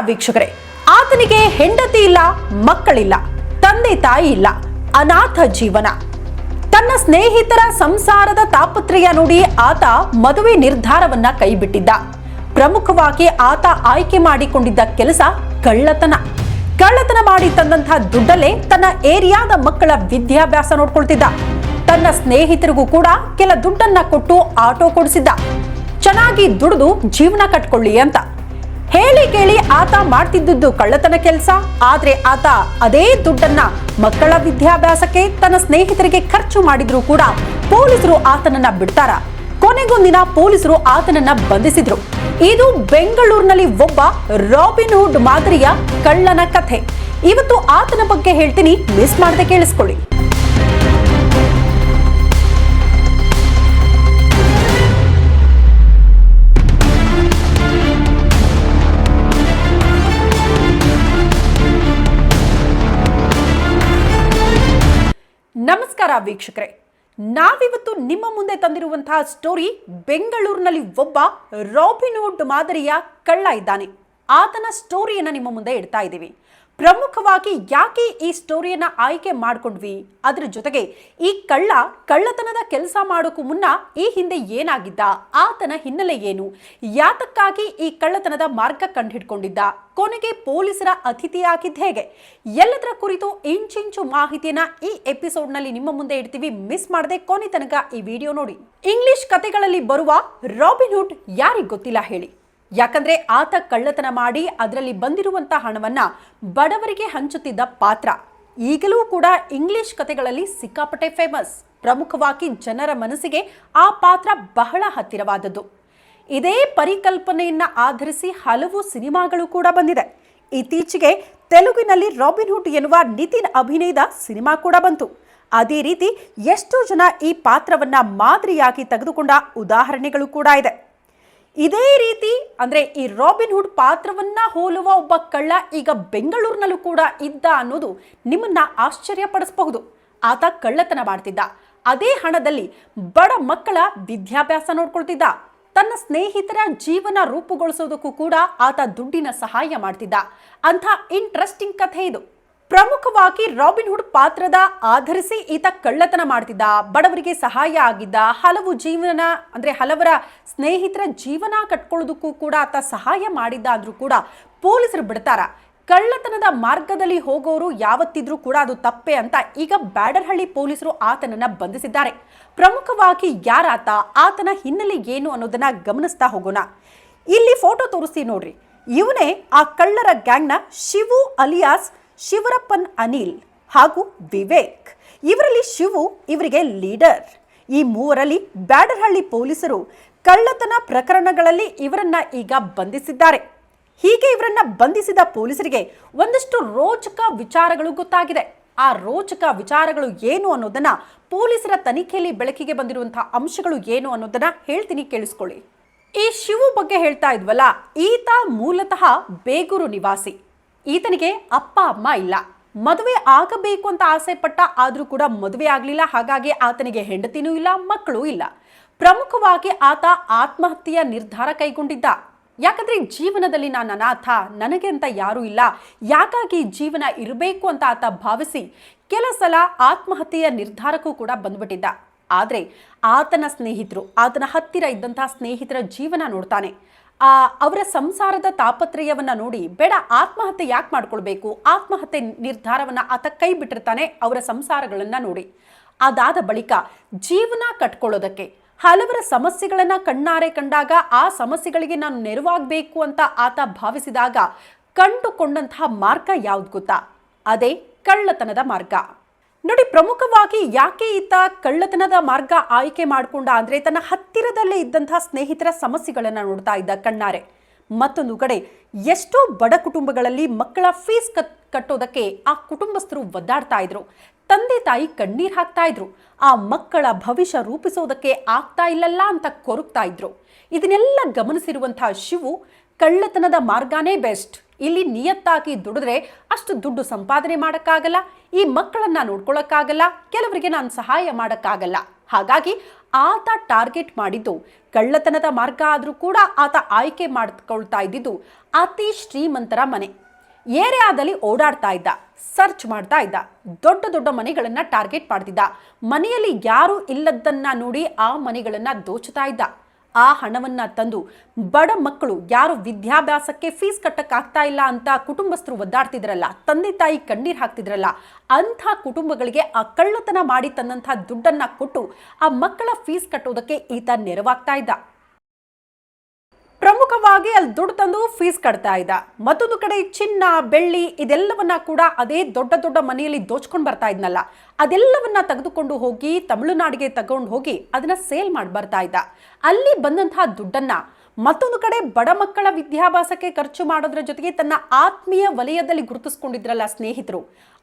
ವೀಕ್ಷಕರೇ. ಆತನಿಗೆ ಹೆಂಡತಿ ಇಲ್ಲ, ಮಕ್ಕಳಿಲ್ಲ, ತಂದೆ ತಾಯಿ ಇಲ್ಲ, ಅನಾಥ ಜೀವನ. ತನ್ನ ಸ್ನೇಹಿತರ ಸಂಸಾರದ ತಾಪತ್ರಯ ನೋಡಿ ಆತ ಮದುವೆ ನಿರ್ಧಾರವನ್ನ ಕೈಬಿಟ್ಟಿದ್ದ. ಪ್ರಮುಖವಾಗಿ ಆತ ಆಯ್ಕೆ ಮಾಡಿಕೊಂಡಿದ್ದ ಕೆಲಸ ಕಳ್ಳತನ. ಕಳ್ಳತನ ಮಾಡಿ ತಂದಂತಹ ದುಡ್ಡಲ್ಲೇ ತನ್ನ ಏರಿಯಾದ ಮಕ್ಕಳ ವಿದ್ಯಾಭ್ಯಾಸ ನೋಡ್ಕೊಳ್ತಿದ್ದ. ತನ್ನ ಸ್ನೇಹಿತರಿಗೂ ಕೂಡ ಕೆಲ ದುಡ್ಡನ್ನ ಕೊಟ್ಟು ಆಟೋ ಕೊಡಿಸಿದ್ದ. ಚೆನ್ನಾಗಿ ದುಡಿದು ಜೀವನ ಕಟ್ಕೊಳ್ಳಿ ಅಂತ. ಹೇಳಿ ಕೇಳಿ ಆತ ಮಾಡ್ತಿದ್ದದ್ದು ಕಳ್ಳತನ ಕೆಲಸ, ಆದ್ರೆ ಆತ ಅದೇ ದುಡ್ಡನ್ನ ಮಕ್ಕಳ ವಿದ್ಯಾಭ್ಯಾಸಕ್ಕೆ ತನ್ನ ಸ್ನೇಹಿತರಿಗೆ ಖರ್ಚು ಮಾಡಿದ್ರು ಕೂಡ ಪೊಲೀಸರು ಆತನನ್ನ ಬಿಡ್ತಾರ. ಕೊನೆಗೊಂದಿನ ಪೊಲೀಸರು ಆತನನ್ನ ಬಂಧಿಸಿದ್ರು. ಇದು ಬೆಂಗಳೂರಿನಲ್ಲಿ ಒಬ್ಬ ರಾಬಿನ್ ಹುಡ್ ಮಾದರಿಯ ಕಳ್ಳನ ಕಥೆ. ಇವತ್ತು ಆತನ ಬಗ್ಗೆ ಹೇಳ್ತೀನಿ, ಮಿಸ್ ಮಾಡದೆ ಕೇಳಿಸ್ಕೊಳ್ಳಿ. ನಮಸ್ಕಾರ ವೀಕ್ಷಕರೇ. ನಾವಿವತ್ತು ನಿಮ್ಮ ಮುಂದೆ ತಂದಿರುವಂತಹ ಸ್ಟೋರಿ ಬೆಂಗಳೂರಿನಲ್ಲಿ ಒಬ್ಬ ರಾಬಿನ್ಹುಡ್ ಮಾದರಿಯ ಕಳ್ಳ ಇದ್ದಾನೆ. ಆತನ ಸ್ಟೋರಿಯನ್ನ ನಿಮ್ಮ ಮುಂದೆ ಇಡ್ತಾ ಇದ್ದೀವಿ. ಪ್ರಮುಖವಾಗಿ ಯಾಕೆ ಈ ಸ್ಟೋರಿಯನ್ನ ಆಯ್ಕೆ ಮಾಡ್ಕೊಂಡ್ವಿ? ಅದ್ರ ಜೊತೆಗೆ ಈ ಕಳ್ಳ ಕಳ್ಳತನದ ಕೆಲಸ ಮಾಡೋಕ್ಕೂ ಮುನ್ನ ಈ ಹಿಂದೆ ಏನಾಗಿದ್ದ? ಆತನ ಹಿನ್ನೆಲೆ ಏನು? ಯಾತಕ್ಕಾಗಿ ಈ ಕಳ್ಳತನದ ಮಾರ್ಗ ಕಂಡುಹಿಡ್ಕೊಂಡಿದ್ದ? ಕೊನೆಗೆ ಪೊಲೀಸರ ಅತಿಥಿಯಾಗಿದ್ದ ಹೇಗೆ? ಎಲ್ಲದರ ಕುರಿತು ಇಂಚಿಂಚು ಮಾಹಿತಿಯನ್ನ ಈ ಎಪಿಸೋಡ್ನಲ್ಲಿ ನಿಮ್ಮ ಮುಂದೆ ಇಡ್ತೀವಿ. ಮಿಸ್ ಮಾಡದೆ ಕೊನೆ ತನಕ ಈ ವಿಡಿಯೋ ನೋಡಿ. ಇಂಗ್ಲಿಷ್ ಕತೆಗಳಲ್ಲಿ ಬರುವ ರಾಬಿನ್ಹುಡ್ ಯಾರಿಗ್ ಗೊತ್ತಿಲ್ಲ ಹೇಳಿ. ಯಾಕಂದ್ರೆ ಆತ ಕಳ್ಳತನ ಮಾಡಿ ಅದರಲ್ಲಿ ಬಂದಿರುವಂತ ಹಣವನ್ನ ಬಡವರಿಗೆ ಹಂಚುತ್ತಿದ್ದ ಪಾತ್ರ. ಈಗಲೂ ಕೂಡ ಇಂಗ್ಲಿಷ್ ಕತೆಗಳಲ್ಲಿ ಸಿಕ್ಕಾಪಟ್ಟೆ ಫೇಮಸ್ ಪ್ರಮುಖವಾಗಿ ಜನರ ಮನಸ್ಸಿಗೆ ಆ ಪಾತ್ರ ಬಹಳ ಹತ್ತಿರವಾದದ್ದು. ಇದೇ ಪರಿಕಲ್ಪನೆಯನ್ನ ಆಧರಿಸಿ ಹಲವು ಸಿನಿಮಾಗಳು ಕೂಡ ಬಂದಿದೆ. ಇತ್ತೀಚೆಗೆ ತೆಲುಗಿನಲ್ಲಿ ರಾಬಿನ್ಹುಡ್ ಎನ್ನುವ ನಿತಿನ್ ಅಭಿನಯದ ಸಿನಿಮಾ ಕೂಡ ಬಂತು. ಅದೇ ರೀತಿ ಎಷ್ಟೋ ಜನ ಈ ಪಾತ್ರವನ್ನ ಮಾದರಿಯಾಗಿ ತೆಗೆದುಕೊಂಡ ಉದಾಹರಣೆಗಳು ಕೂಡ ಇದೆ. ಇದೇ ರೀತಿ ಅಂದ್ರೆ ಈ ರಾಬಿನ್ ಹುಡ್ ಪಾತ್ರವನ್ನ ಹೋಲುವ ಒಬ್ಬ ಕಳ್ಳ ಈಗ ಬೆಂಗಳೂರಿನಲ್ಲೂ ಕೂಡ ಇದ್ದ ಅನ್ನೋದು ನಿಮ್ಮನ್ನ ಆಶ್ಚರ್ಯಪಡಿಸಬಹುದು. ಆತ ಕಳ್ಳತನ ಮಾಡ್ತಿದ್ದ. ಅದೇ ಹಣದಲ್ಲಿ ಬಡ ಮಕ್ಕಳ ವಿದ್ಯಾಭ್ಯಾಸ ನೋಡ್ಕೊಳ್ತಿದ್ದ. ತನ್ನ ಸ್ನೇಹಿತರ ಜೀವನ ರೂಪುಗೊಳಿಸೋದಕ್ಕೂ ಕೂಡ ಆತ ದುಡ್ಡಿನ ಸಹಾಯ ಮಾಡ್ತಿದ್ದ. ಅಂಥ ಇಂಟ್ರೆಸ್ಟಿಂಗ್ ಕಥೆ ಇದು. ಪ್ರಮುಖವಾಗಿ ರಾಬಿನ್ ಹುಡ್ ಪಾತ್ರದ ಆಧರಿಸಿ ಈತ ಕಳ್ಳತನ ಮಾಡ್ತಿದ್ದ, ಬಡವರಿಗೆ ಸಹಾಯ ಆಗಿದ್ದ, ಹಲವು ಜೀವನ, ಅಂದ್ರೆ ಹಲವರ ಸ್ನೇಹಿತರ ಜೀವನ ಕಟ್ಕೊಳ್ಳೋದಕ್ಕೂ ಕೂಡ ಆತ ಸಹಾಯ ಮಾಡಿದ್ದ ಕೂಡ ಪೊಲೀಸರು ಬಿಡ್ತಾರ. ಕಳ್ಳತನದ ಮಾರ್ಗದಲ್ಲಿ ಹೋಗೋರು ಯಾವತ್ತಿದ್ರೂ ಕೂಡ ಅದು ತಪ್ಪೆ ಅಂತ ಈಗ ಬ್ಯಾಡರ್ಹಳ್ಳಿ ಪೊಲೀಸರು ಆತನನ್ನ ಬಂಧಿಸಿದ್ದಾರೆ. ಪ್ರಮುಖವಾಗಿ ಯಾರಾತ, ಆತನ ಹಿನ್ನೆಲೆ ಏನು ಅನ್ನೋದನ್ನ ಗಮನಿಸ್ತಾ ಹೋಗೋಣ. ಇಲ್ಲಿ ಫೋಟೋ ತೋರಿಸ್ತೀವಿ ನೋಡ್ರಿ. ಇವನೇ ಆ ಕಳ್ಳರ ಗ್ಯಾಂಗ್ನ ಶಿವು ಅಲಿಯಾಸ್ ಶಿವರಪ್ಪನ್, ಅನಿಲ್ ಹಾಗೂ ವಿವೇಕ್. ಇವರಲ್ಲಿ ಶಿವು, ಇವರಿಗೆ ಲೀಡರ್. ಈ ಮೂವರಲ್ಲಿ ಬ್ಯಾಡರ್ಹಳ್ಳಿ ಪೊಲೀಸರು ಕಳ್ಳತನ ಪ್ರಕರಣಗಳಲ್ಲಿ ಇವರನ್ನ ಈಗ ಬಂಧಿಸಿದ್ದಾರೆ. ಹೀಗೆ ಇವರನ್ನ ಬಂಧಿಸಿದ ಪೊಲೀಸರಿಗೆ ಒಂದಷ್ಟು ರೋಚಕ ವಿಚಾರಗಳು ಗೊತ್ತಾಗಿದೆ. ಆ ರೋಚಕ ವಿಚಾರಗಳು ಏನು ಅನ್ನೋದನ್ನ ಪೊಲೀಸರ ತನಿಖೆಯಲ್ಲಿ ಬೆಳಕಿಗೆ ಬಂದಿರುವಂತಹ ಅಂಶಗಳು ಏನು ಅನ್ನೋದನ್ನ ಹೇಳ್ತೀನಿ, ಕೇಳಿಸ್ಕೊಳ್ಳಿ. ಈ ಶಿವು ಬಗ್ಗೆ ಹೇಳ್ತಾ ಇದ್ವಲ್ಲ, ಈತ ಮೂಲತಃ ಬೇಗೂರು ನಿವಾಸಿ. ಈತನಿಗೆ ಅಪ್ಪ, ಅಮ್ಮ ಇಲ್ಲ. ಮದುವೆ ಆಗಬೇಕು ಅಂತ ಆಸೆ ಪಟ್ಟ ಆದ್ರೂ ಕೂಡ ಮದುವೆ ಆಗಲಿಲ್ಲ. ಹಾಗಾಗಿ ಆತನಿಗೆ ಹೆಂಡತಿನೂ ಇಲ್ಲ, ಮಕ್ಕಳೂ ಇಲ್ಲ. ಪ್ರಮುಖವಾಗಿ ಆತ ಆತ್ಮಹತ್ಯೆಯ ನಿರ್ಧಾರ ಕೈಗೊಂಡಿದ್ದ. ಯಾಕಂದ್ರೆ ಜೀವನದಲ್ಲಿ ನಾನು ಅನಾಥ, ನನಗೆ ಅಂತ ಯಾರೂ ಇಲ್ಲ. ಯಾಕಾಗಿ ಜೀವನ ಇರಬೇಕು ಅಂತ ಆತ ಭಾವಿಸಿ ಕೆಲ ಸಲ ಆತ್ಮಹತ್ಯೆಯ ನಿರ್ಧಾರಕ್ಕೂ ಕೂಡ ಬಂದ್ಬಿಟ್ಟಿದ್ದ. ಆದರೆ ಆತನ ಸ್ನೇಹಿತರು, ಆತನ ಹತ್ತಿರ ಇದ್ದಂತಹ ಸ್ನೇಹಿತರ ಜೀವನ ನೋಡ್ತಾನೆ. ಅವರ ಸಂಸಾರದ ತಾಪತ್ರಯವನ್ನ ನೋಡಿ ಬೇಡ, ಆತ್ಮಹತ್ಯೆ ಯಾಕೆ ಮಾಡ್ಕೊಳ್ಬೇಕು? ಆತ್ಮಹತ್ಯೆ ನಿರ್ಧಾರವನ್ನ ಆತ ಕೈ ಬಿಟ್ಟಿರ್ತಾನೆ ಅವರ ಸಂಸಾರಗಳನ್ನ ನೋಡಿ. ಅದಾದ ಬಳಿಕ ಜೀವನ ಕಟ್ಕೊಳ್ಳೋದಕ್ಕೆ, ಹಲವರ ಸಮಸ್ಯೆಗಳನ್ನ ಕಣ್ಣಾರೆ ಕಂಡಾಗ ಆ ಸಮಸ್ಯೆಗಳಿಗೆ ನಾನು ನೆರವಾಗಬೇಕು ಅಂತ ಆತ ಭಾವಿಸಿದಾಗ ಕಂಡುಕೊಂಡಂತಹ ಮಾರ್ಗ ಯಾವ್ದು ಗೊತ್ತಾ? ಅದೇ ಕಳ್ಳತನದ ಮಾರ್ಗ. ನೋಡಿ, ಪ್ರಮುಖವಾಗಿ ಯಾಕೆ ಈತ ಕಳ್ಳತನದ ಮಾರ್ಗ ಆಯ್ಕೆ ಮಾಡಿಕೊಂಡ ಅಂದರೆ ತನ್ನ ಹತ್ತಿರದಲ್ಲೇ ಇದ್ದಂತಹ ಸ್ನೇಹಿತರ ಸಮಸ್ಯೆಗಳನ್ನು ನೋಡ್ತಾ ಇದ್ದ ಕಣ್ಣಾರೆ. ಮತ್ತೊಂದು ಕಡೆ, ಎಷ್ಟೋ ಬಡ ಕುಟುಂಬಗಳಲ್ಲಿ ಮಕ್ಕಳ ಫೀಸ್ ಕಟ್, ಕಟ್ಟೋದಕ್ಕೆ ಆ ಕುಟುಂಬಸ್ಥರು ಒದ್ದಾಡ್ತಾ ಇದ್ರು. ತಂದೆ ತಾಯಿ ಕಣ್ಣೀರು ಹಾಕ್ತಾ ಇದ್ರು. ಆ ಮಕ್ಕಳ ಭವಿಷ್ಯ ರೂಪಿಸೋದಕ್ಕೆ ಆಗ್ತಾ ಇಲ್ಲಲ್ಲ ಅಂತ ಕೊರಗ್ತಾ ಇದ್ರು. ಇದನ್ನೆಲ್ಲ ಗಮನಿಸಿರುವಂತಹ ಶಿವು ಕಳ್ಳತನದ ಮಾರ್ಗನೇ ಬೆಸ್ಟ್. ಇಲ್ಲಿ ನಿಯತ್ತಾಗಿ ದುಡಿದ್ರೆ ಅಷ್ಟು ದುಡ್ಡು ಸಂಪಾದನೆ ಮಾಡೋಕ್ಕಾಗಲ್ಲ, ಈ ಮಕ್ಕಳನ್ನ ನೋಡ್ಕೊಳ್ಳೋಕ್ಕಾಗಲ್ಲ ಕೆಲವರಿಗೆ ನಾನು ಸಹಾಯ ಮಾಡೋಕ್ಕಾಗಲ್ಲ. ಹಾಗಾಗಿ ಆತ ಟಾರ್ಗೆಟ್ ಮಾಡಿದ್ದು, ಕಳ್ಳತನದ ಮಾರ್ಗ ಆದರೂ ಕೂಡ ಆತ ಆಯ್ಕೆ ಮಾಡ್ಕೊಳ್ತಾ ಇದ್ದಿದ್ದು ಅತಿ ಶ್ರೀಮಂತರ ಮನೆ. ಏರಿಯಾದಲ್ಲಿ ಓಡಾಡ್ತಾ ಇದ್ದ, ಸರ್ಚ್ ಮಾಡ್ತಾ ಇದ್ದ, ದೊಡ್ಡ ದೊಡ್ಡ ಮನೆಗಳನ್ನ ಟಾರ್ಗೆಟ್ ಮಾಡ್ತಿದ್ದ. ಮನೆಯಲ್ಲಿ ಯಾರು ಇಲ್ಲದನ್ನ ನೋಡಿ ಆ ಮನೆಗಳನ್ನ ದೋಚುತ್ತಾ ಇದ್ದ. ಆ ಹಣವನ್ನ ತಂದು ಬಡ ಮಕ್ಕಳು ಯಾರು ವಿದ್ಯಾಭ್ಯಾಸಕ್ಕೆ ಫೀಸ್ ಕಟ್ಟಕ್ಕಾಗ್ತಾ ಇಲ್ಲ ಅಂತ ಕುಟುಂಬಸ್ಥರು ಒದ್ದಾಡ್ತಿದ್ರಲ್ಲ, ತಂದೆ ತಾಯಿ ಕಣ್ಣೀರು ಹಾಕ್ತಿದ್ರಲ್ಲ, ಅಂಥ ಕುಟುಂಬಗಳಿಗೆ ಆ ಕಳ್ಳತನ ಮಾಡಿ ತಂದಂಥ ದುಡ್ಡನ್ನ ಕೊಟ್ಟು ಆ ಮಕ್ಕಳ ಫೀಸ್ ಕಟ್ಟೋದಕ್ಕೆ ಈತ ನೆರವಾಗ್ತಾ ಇದ್ದ. ಪ್ರಮುಖವಾಗಿ ಅಲ್ಲಿ ದುಡ್ಡು ತಂದು ಫೀಸ್ ಕಟ್ತಾ ಇದ್ದ. ಮತ್ತೊಂದು ಕಡೆ ಚಿನ್ನ, ಬೆಳ್ಳಿ ಇದೆಲ್ಲವನ್ನ ಕೂಡ ಅದೇ ದೊಡ್ಡ ದೊಡ್ಡ ಮನೆಯಲ್ಲಿ ದೋಚ್ಕೊಂಡು ಬರ್ತಾ ಇದ್ನಲ್ಲ. ಅದೆಲ್ಲವನ್ನ ತೆಗೆದುಕೊಂಡು ಹೋಗಿ ತಮಿಳುನಾಡಿಗೆ ತಗೊಂಡು ಹೋಗಿ ಅದನ್ನ ಸೇಲ್ ಮಾಡಿ ಬರ್ತಾ ಇದ್ದ. ಅಲ್ಲಿ ಬಂದಂತಹ ದುಡ್ಡನ್ನ ಮತ್ತೊಂದು ಕಡೆ ಬಡ ಮಕ್ಕಳ ವಿದ್ಯಾಭ್ಯಾಸಕ್ಕೆ ಖರ್ಚು ಮಾಡೋದ್ರ ಜೊತೆಗೆ ತನ್ನ ಆತ್ಮೀಯ ವಲಯದಲ್ಲಿ ಗುರುತಿಸ್ಕೊಂಡಿದ್ರಲ್ಲ ಸ್ನೇಹಿತರು.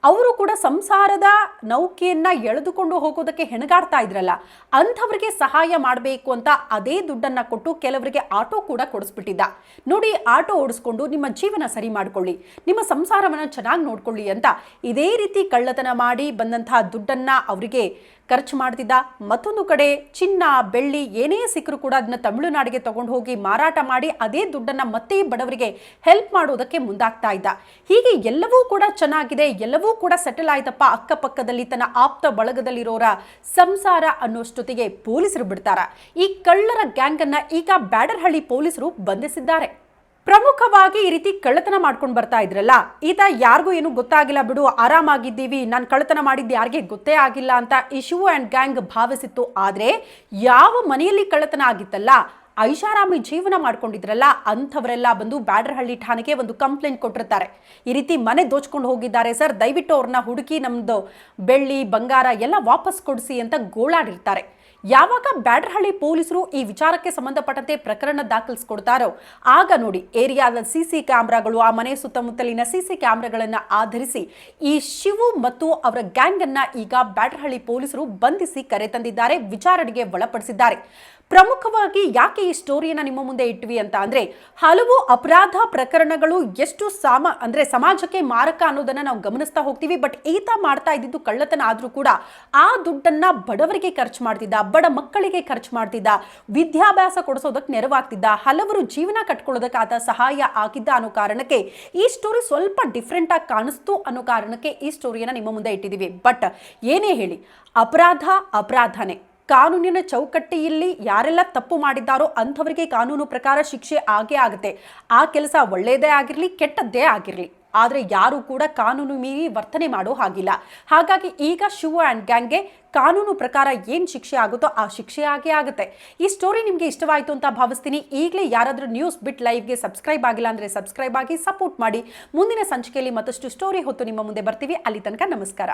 ಅವರು ಕೂಡ ಸಂಸಾರದ ನೌಕೆಯನ್ನ ಎಳೆದುಕೊಂಡು ಹೋಗೋದಕ್ಕೆ ಹೆಣಗಾಡ್ತಾ ಇದ್ರಲ್ಲ, ಅಂಥವ್ರಿಗೆ ಸಹಾಯ ಮಾಡಬೇಕು ಅಂತ ಅದೇ ದುಡ್ಡನ್ನ ಕೊಟ್ಟು ಕೆಲವರಿಗೆ ಆಟೋ ಕೂಡ ಕೊಡಿಸ್ಬಿಟ್ಟಿದ್ದ. ನೋಡಿ, ಆಟೋ ಓಡಿಸ್ಕೊಂಡು ನಿಮ್ಮ ಜೀವನ ಸರಿ ಮಾಡಿಕೊಳ್ಳಿ, ನಿಮ್ಮ ಸಂಸಾರವನ್ನ ಚೆನ್ನಾಗಿ ನೋಡ್ಕೊಳ್ಳಿ ಅಂತ ಇದೇ ರೀತಿ ಕಳ್ಳತನ ಮಾಡಿ ಬಂದಂತಹ ದುಡ್ಡನ್ನ ಅವರಿಗೆ ಖರ್ಚು ಮಾಡ್ತಿದ್ದ. ಮತ್ತೊಂದು ಕಡೆ ಚಿನ್ನ, ಬೆಳ್ಳಿ ಏನೇ ಸಿಕ್ಕರೂ ಕೂಡ ಅದನ್ನ ತಮಿಳುನಾಡಿಗೆ ತಗೊಂಡು ಹೋಗಿ ಮಾರಾಟ ಮಾಡಿ ಅದೇ ದುಡ್ಡನ್ನ ಮತ್ತೆ ಬಡವರಿಗೆ ಹೆಲ್ಪ್ ಮಾಡೋದಕ್ಕೆ ಮುಂದಾಗ್ತಾ ಇದ್ದ. ಹೀಗೆ ಎಲ್ಲವೂ ಕೂಡ ಚೆನ್ನಾಗಿದೆ, ಎಲ್ಲವೂ ಕೂಡ ಸೆಟಲ್ ಆಯ್ತಪ್ಪ. ಅಕ್ಕಪಕ್ಕದಲ್ಲಿ ತನ್ನ ಆಪ್ತ ಬಳಗದಲ್ಲಿರೋರ ಸಂಸಾರ ಅನ್ನೋಷ್ಟೊತ್ತಿಗೆ ಪೊಲೀಸರು ಬಿಡ್ತಾರ. ಈ ಕಳ್ಳರ ಗ್ಯಾಂಗ್ ಅನ್ನ ಈಗ ಬ್ಯಾಡರ್ಹಳ್ಳಿ ಪೊಲೀಸರು ಬಂಧಿಸಿದ್ದಾರೆ. ಪ್ರಮುಖವಾಗಿ ಈ ರೀತಿ ಕಳ್ಳತನ ಮಾಡ್ಕೊಂಡು ಬರ್ತಾ ಇದ್ರಲ್ಲ, ಈತ ಯಾರಿಗೂ ಏನು ಗೊತ್ತಾಗಿಲ್ಲ ಬಿಡು, ಆರಾಮಾಗಿದ್ದೀವಿ, ನಾನು ಕಳ್ಳತನ ಮಾಡಿದ್ದು ಯಾರಿಗೆ ಗೊತ್ತೇ ಆಗಿಲ್ಲ ಅಂತ ಇಶು ಆ್ಯಂಡ್ ಗ್ಯಾಂಗ್ ಭಾವಿಸಿತ್ತು. ಆದರೆ ಯಾವ ಮನೆಯಲ್ಲಿ ಕಳ್ಳತನ ಆಗಿತ್ತಲ್ಲ ಐಷಾರಾಮಿ ಜೀವನ ಮಾಡ್ಕೊಂಡಿದ್ರಲ್ಲ, ಅಂಥವರೆಲ್ಲ ಬಂದು ಬ್ಯಾಡರಹಳ್ಳಿ ಠಾಣೆಗೆ ಒಂದು ಕಂಪ್ಲೇಂಟ್ ಕೊಟ್ಟಿರ್ತಾರೆ. ಈ ರೀತಿ ಮನೆ ದೋಚ್ಕೊಂಡು ಹೋಗಿದ್ದಾರೆ ಸರ್. ದಯವಿಟ್ಟು ಅವ್ರನ್ನ ಹುಡುಕಿ ನಮ್ಮದು ಬೆಳ್ಳಿ, ಬಂಗಾರ ಎಲ್ಲ ವಾಪಸ್ ಕೊಡಿಸಿ ಅಂತ ಗೋಳಾಡಿರ್ತಾರೆ. ಯಾವಾಗ ಬ್ಯಾಡರಹಳ್ಳಿ ಪೊಲೀಸರು ಈ ವಿಚಾರಕ್ಕೆ ಸಂಬಂಧಪಟ್ಟಂತೆ ಪ್ರಕರಣ ದಾಖಲಿಸ್ಕೊಡ್ತಾರೋ, ಆಗ ನೋಡಿ ಏರಿಯಾದ ಸಿಸಿ ಕ್ಯಾಮ್ರಾಗಳು, ಆ ಮನೆ ಸುತ್ತಮುತ್ತಲಿನ ಸಿಸಿ ಕ್ಯಾಮ್ರಾಗಳನ್ನು ಆಧರಿಸಿ ಈ ಶಿವು ಮತ್ತು ಅವರ ಗ್ಯಾಂಗ್ ಅನ್ನ ಈಗ ಬ್ಯಾಡರಹಳ್ಳಿ ಪೊಲೀಸರು ಬಂಧಿಸಿ ಕರೆ ತಂದಿದ್ದಾರೆ, ವಿಚಾರಣೆಗೆ ಒಳಪಡಿಸಿದ್ದಾರೆ. ಪ್ರಮುಖವಾಗಿ ಯಾಕೆ ಈ ಸ್ಟೋರಿಯನ್ನ ನಿಮ್ಮ ಮುಂದೆ ಇಟ್ವಿ ಅಂತ ಅಂದರೆ, ಹಲವು ಅಪರಾಧ ಪ್ರಕರಣಗಳು ಎಷ್ಟು ಸಾಮ, ಅಂದ್ರೆ ಸಮಾಜಕ್ಕೆ ಮಾರಕ ಅನ್ನೋದನ್ನ ನಾವು ಗಮನಿಸ್ತಾ ಹೋಗ್ತೀವಿ. ಬಟ್ ಈತ ಮಾಡ್ತಾ ಇದ್ದಿದ್ದು ಕಳ್ಳತನ ಆದರೂ ಕೂಡ ಆ ದುಡ್ಡನ್ನ ಬಡವರಿಗೆ ಖರ್ಚು ಮಾಡ್ತಿದ್ದ, ಬಡ ಮಕ್ಕಳಿಗೆ ಖರ್ಚು ಮಾಡ್ತಿದ್ದ, ವಿದ್ಯಾಭ್ಯಾಸ ಕೊಡಿಸೋದಕ್ಕೆ ನೆರವಾಗ್ತಿದ್ದ, ಹಲವರು ಜೀವನ ಕಟ್ಕೊಳ್ಳೋದಕ್ಕೆ ಆತ ಸಹಾಯ ಆಗಿದ್ದ ಅನ್ನೋ ಕಾರಣಕ್ಕೆ ಈ ಸ್ಟೋರಿ ಸ್ವಲ್ಪ ಡಿಫ್ರೆಂಟ್ ಆಗಿ ಕಾಣಿಸ್ತು ಅನ್ನೋ ಕಾರಣಕ್ಕೆ ಈ ಸ್ಟೋರಿಯನ್ನ ನಿಮ್ಮ ಮುಂದೆ ಇಟ್ಟಿದ್ದೀವಿ ಬಟ್ ಏನೇ ಹೇಳಿ, ಅಪರಾಧ ಅಪರಾಧನೇ. ಕಾನೂನಿನ ಚೌಕಟ್ಟಿಯಲ್ಲಿ ಯಾರೆಲ್ಲ ತಪ್ಪು ಮಾಡಿದ್ದಾರೋ ಅಂಥವರಿಗೆ ಕಾನೂನು ಪ್ರಕಾರ ಶಿಕ್ಷೆ ಆಗೇ ಆಗುತ್ತೆ. ಆ ಕೆಲಸ ಒಳ್ಳೆಯದೇ ಆಗಿರಲಿ, ಕೆಟ್ಟದ್ದೇ ಆಗಿರಲಿ. ಆದರೆ ಯಾರು ಕೂಡ ಕಾನೂನು ಮೀರಿ ವರ್ತನೆ ಮಾಡೋ ಹಾಗಿಲ್ಲ. ಹಾಗಾಗಿ ಈಗ ಶಿವ ಆ್ಯಂಡ್ ಗ್ಯಾಂಗ್ಗೆ ಕಾನೂನು ಪ್ರಕಾರ ಏನು ಶಿಕ್ಷೆ ಆಗುತ್ತೋ ಆ ಶಿಕ್ಷೆ ಆಗೇ ಆಗುತ್ತೆ. ಈ ಸ್ಟೋರಿ ನಿಮಗೆ ಇಷ್ಟವಾಯಿತು ಅಂತ ಭಾವಿಸ್ತೀನಿ. ಈಗಲೇ ಯಾರಾದರೂ ನ್ಯೂಸ್ ಬಿಟ್ ಲೈವ್ಗೆ ಸಬ್ಸ್ಕ್ರೈಬ್ ಆಗಿಲ್ಲ ಅಂದರೆ ಸಬ್ಸ್ಕ್ರೈಬ್ ಆಗಿ ಸಪೋರ್ಟ್ ಮಾಡಿ. ಮುಂದಿನ ಸಂಚಿಕೆಯಲ್ಲಿ ಮತ್ತಷ್ಟು ಸ್ಟೋರಿ ಹೊತ್ತು ನಿಮ್ಮ ಮುಂದೆ ಬರ್ತೀವಿ. ಅಲ್ಲಿ ತನಕ ನಮಸ್ಕಾರ.